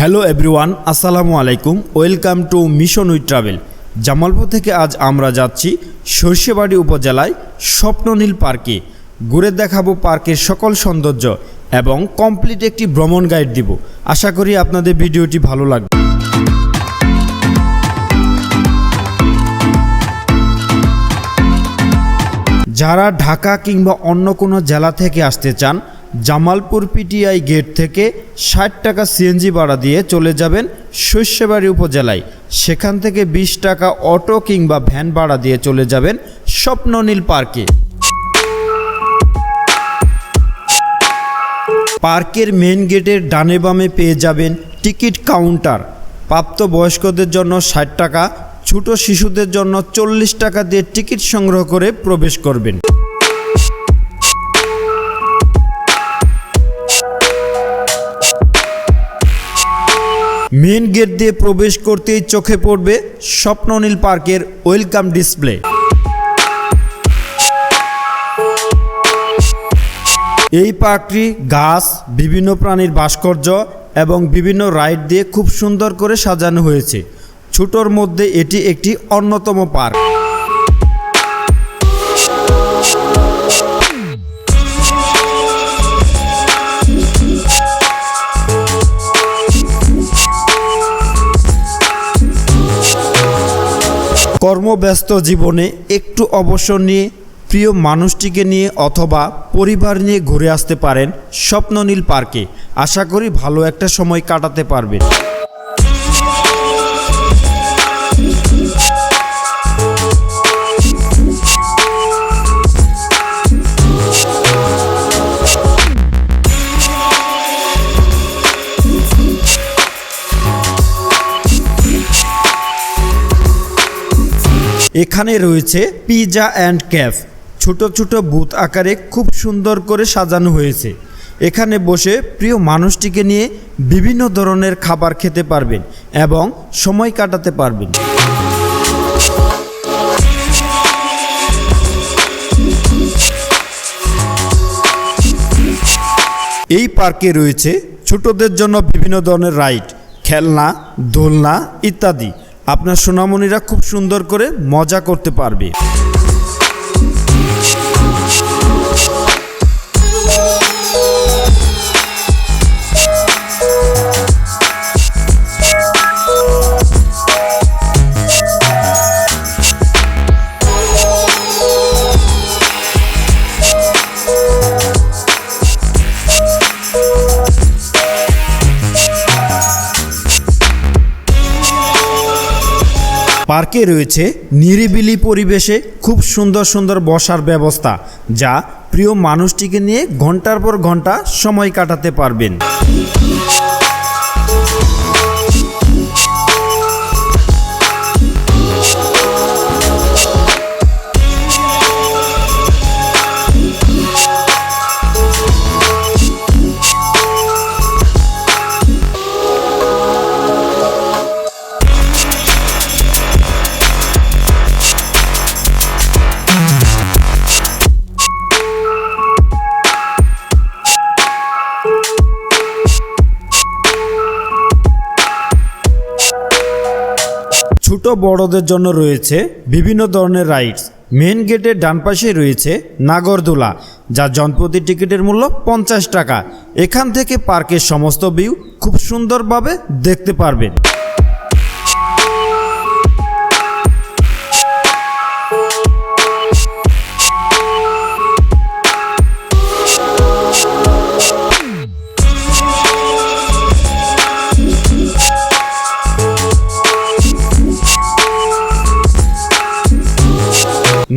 Hello everyone আসসালামু আলাইকুম welcome to mission with travel Jamalpur থেকে আজ আমরা যাচ্ছি সর্ষেবাড়ি উপজেলায় স্বপ্ননীল পার্কে। ঘুরে দেখাবো পার্কের সকল সৌন্দর্য এবং কমপ্লিট একটি ভ্রমণ গাইড দিব। আশা করি আপনাদের ভিডিওটি ভালো লাগবে। যারা ঢাকা কিংবা অন্য কোনো জেলা থেকে আসতে চান জামালপুর পিটিআই গেট থেকে ষাট টাকা সিএনজি ভাড়া দিয়ে চলে যাবেন শস্যবাড়ি উপজেলায়। সেখান থেকে বিশ টাকা অটো কিংবা ভ্যান ভাড়া দিয়ে চলে যাবেন স্বপ্ননীল পার্কে। পার্কের মেন গেটের ডানে বামে পেয়ে যাবেন টিকিট কাউন্টার। প্রাপ্তবয়স্কদের জন্য ষাট টাকা, ছোট শিশুদের জন্য চল্লিশ টাকা দিয়ে টিকিট সংগ্রহ করে প্রবেশ করবেন। মেন গেট দিয়ে প্রবেশ করতেই চোখে পড়বে স্বপ্ননীল পার্কের ওয়েলকাম ডিসপ্লে। এই পার্কটি গাছ, বিভিন্ন প্রাণীর ভাস্কর্য এবং বিভিন্ন রাইড দিয়ে খুব সুন্দর করে সাজানো হয়েছে। ছোটোর মধ্যে এটি একটি অন্যতম পার্ক। কর্মব্যস্ত জীবনে একটু অবসর নিয়ে প্রিয় মানুষটিকে নিয়ে অথবা পরিবার নিয়ে ঘুরে আসতে পারেন স্বপ্ননীল পার্কে। আশা করি ভালো একটা সময় কাটাতে পারবেন। এখানে রয়েছে পিজা অ্যান্ড ক্যাফ। ছোট ছোট বুথ আকারে খুব সুন্দর করে সাজানো হয়েছে। এখানে বসে প্রিয় মানুষটিকে নিয়ে বিভিন্ন ধরনের খাবার খেতে পারবেন এবং সময় কাটাতে পারবেন। এই পার্কে রয়েছে ছোটদের জন্য বিভিন্ন ধরনের রাইড, খেলনা, দোলনা ইত্যাদি। আপনার সোনামণিরা খুব সুন্দর করে মজা করতে পারবে। পার্কে রয়েছে নিরিবিলি পরিবেশে খুব সুন্দর সুন্দর বসার ব্যবস্থা, যা প্রিয় মানুষটিকে নিয়ে ঘণ্টার পর ঘণ্টা সময় কাটাতে পারবেন। বড়দের জন্য রয়েছে বিভিন্ন ধরনের রাইডস মেন গেটের ডান পাশে রয়েছে নাগরদোলা যা জনপ্রতি টিকিটের মূল্য পঞ্চাশ টাকা। এখান থেকে পার্কের সমস্ত ভিউ খুব সুন্দরভাবে দেখতে পারবেন।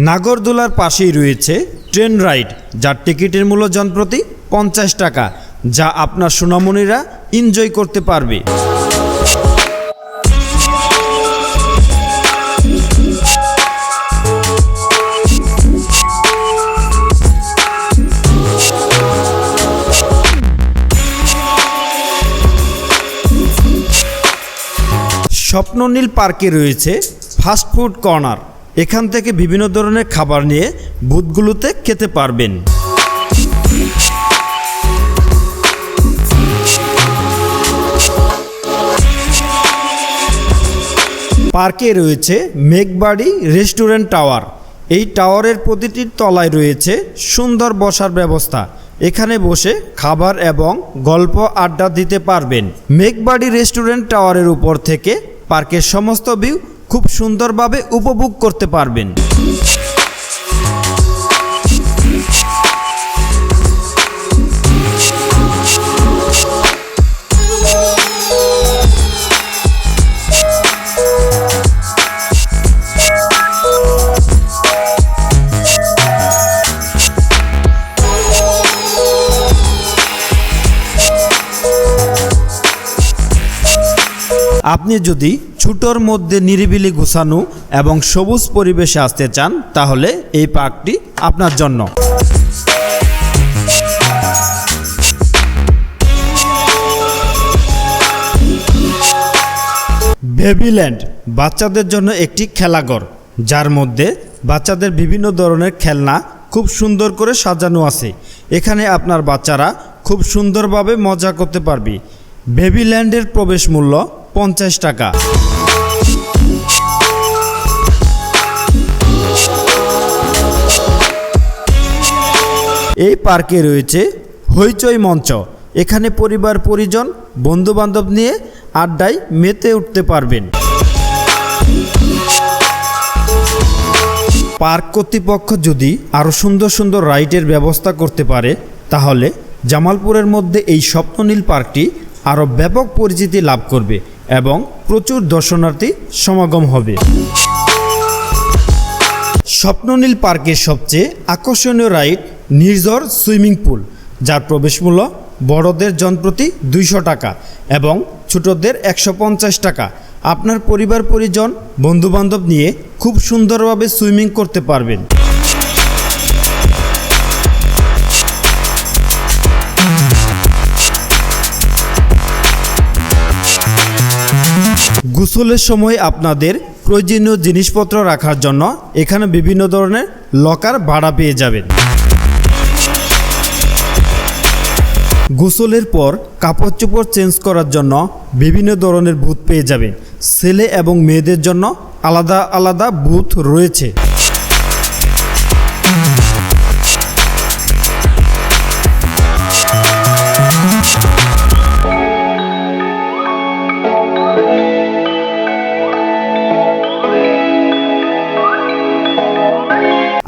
নাগরদোলার পাশেই রয়েছে ট্রেন রাইড, যার টিকিটের মূল্য জনপ্রতি পঞ্চাশ টাকা, যা আপনার সোনামণিরা এনজয় করতে পারবে। স্বপ্ননীল পার্কে রয়েছে ফাস্টফুড কর্নার। এখান থেকে বিভিন্ন ধরনের খাবার নিয়ে বুথগুলোতে খেতে পারবেন। পার্কে রয়েছে মেঘবাড়ি রেস্টুরেন্ট টাওয়ার। এই টাওয়ারের প্রতিটি তলায় রয়েছে সুন্দর বসার ব্যবস্থা। এখানে বসে খাবার এবং গল্প আড্ডা দিতে পারবেন। মেঘবাড়ি রেস্টুরেন্ট টাওয়ারের উপর থেকে পার্কের সমস্ত ভিউ খুব সুন্দরভাবে উপভোগ করতে পারবেন। আপনি যদি ছোটোর মধ্যে নিরিবিলি গুছানো এবং সবুজ পরিবেশে আসতে চান, তাহলে এই পার্কটি আপনার জন্য। বেবিল্যান্ড বাচ্চাদের জন্য একটি খেলাঘর, যার মধ্যে বাচ্চাদের বিভিন্ন ধরনের খেলনা খুব সুন্দর করে সাজানো আছে। এখানে আপনার বাচ্চারা খুব সুন্দরভাবে মজা করতে পারবে। বেবিল্যান্ডের প্রবেশ মূল্য পঞ্চাশ টাকা। এই পার্কে রয়েছে হইচই মঞ্চ। এখানে পরিবার, পরিজন, বন্ধুবান্ধব নিয়ে আড্ডায় মেতে উঠতে পারবেন। পার্ক কর্তৃপক্ষ যদি আরও সুন্দর সুন্দর রাইডের ব্যবস্থা করতে পারে, তাহলে জামালপুরের মধ্যে এই স্বপ্ননীল পার্কটি আরও ব্যাপক পরিচিতি লাভ করবে। এবং প্রচুর দর্শনার্থী সমাগম হবে। স্বপ্ননীল পার্কের সবচেয়ে আকর্ষণীয় রাইড নির্ঝর সুইমিং পুল, যার প্রবেশ মূল্য বড়দের জনপ্রতি দুইশো টাকা এবং ছোটদের একশো পঞ্চাশ টাকা। আপনার পরিবার, পরিজন, বন্ধুবান্ধব নিয়ে খুব সুন্দরভাবে সুইমিং করতে পারবেন। গোসলের সময় আপনাদের প্রয়োজনীয় জিনিসপত্র রাখার জন্য এখানে বিভিন্ন ধরনের লকার ভাড়া পেয়ে যাবেন। গোসলের পর কাপড় চোপড় চেঞ্জ করার জন্য বিভিন্ন ধরনের বুথ পেয়ে যাবেন। ছেলে এবং মেয়েদের জন্য আলাদা আলাদা বুথ রয়েছে।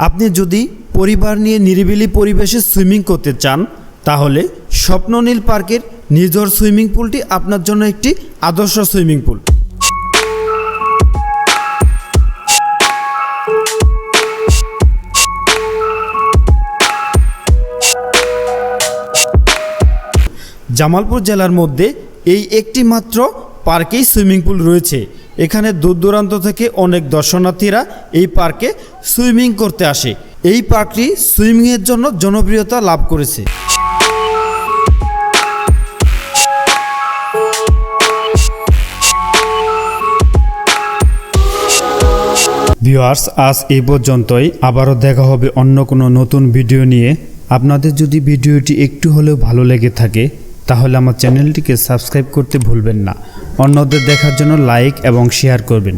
আপনি যদি পরিবার নিয়ে নিরিবিলি পরিবেশে সুইমিং করতে চান, তাহলে স্বপ্ননীল পার্কের নিজর সুইমিং পুলটি আপনার জন্য একটি আদর্শ সুইমিং পুল। জামালপুর জেলার মধ্যে এই একটি মাত্র পার্কেই সুইমিং পুল রয়েছে। এখানে দূর দূরান্ত থেকে অনেক দর্শনার্থীরা এই পার্কে সুইমিং করতে আসে। এই পার্কটি সুইমিংয়ের জন্য জনপ্রিয়তা লাভ করেছে। ভিউয়ার্স, আজ এই পর্যন্তই। আবারও দেখা হবে অন্য কোনো নতুন ভিডিও নিয়ে। আপনাদের যদি ভিডিওটি একটু হলেও ভালো লেগে থাকে, তাহলে আমার চ্যানেলটিকে সাবস্ক্রাইব করতে ভুলবেন না। অন্যদের দেখার জন্য লাইক এবং শেয়ার করবেন।